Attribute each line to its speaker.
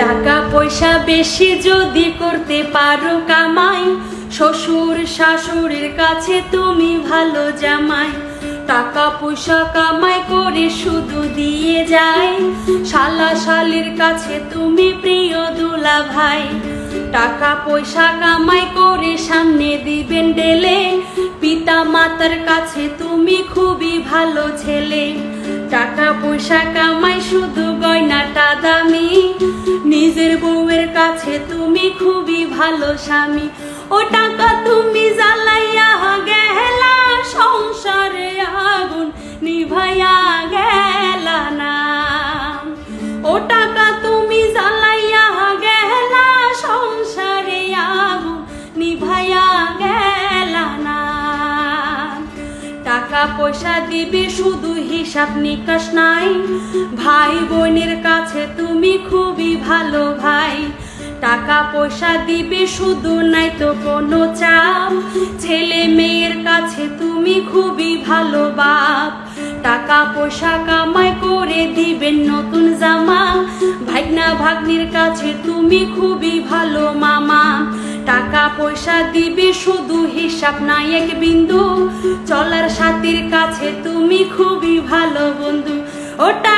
Speaker 1: টাকা পয়সা বেশি যদি করতে পারো কামাই। শ্বশুর শাশুড়ির কাছে তুমি ভালো জামাই। টাকা পয়সা কামাই করে শুধু দিয়ে যায় শালা শালির কাছে তুমি প্রিয় দুলা ভাই। টাকা পয়সা কামাই করে সামনে দিবেন ডেলে। পিতা মাতার কাছে তুমি খুবই ভালো ছেলে। টাকা পয়সা কামাই শুধু গয়নাটা দামি। তুমি খুবই ভালো স্বামী। ও টাকা তুমি জ্বালাইয়া গেলা, সংসারে আগুন নিভাইয়া গেলা না। ও টাকা তুমি জ্বালাইয়া গেলা, সংসারে আগুন নিভাইয়া গেলা না। টাকা পয়সা দিবে শুধু হিসাব নিকাশ নাই। ভাই বোনের কাছে তুমি খুবই ভালো ভাই। টাকা পয়সা দিবে শুধু নাই তো কোনো চাপ। ছেলে মেয়ের কাছে তুমি খুবই ভালো বাপ। টাকা পয়সা কামাই করে দিবেন নতুন জামা। ভাগনা ভাগ্নির কাছে তুমি খুবই ভালো মামা। টাকা পয়সা দিবে শুধু হিসাব নাই এক বিন্দু। চলার সাথীর কাছে তুমি খুবই ভালো বন্ধু। ও টাকা তুমি জ্বালাই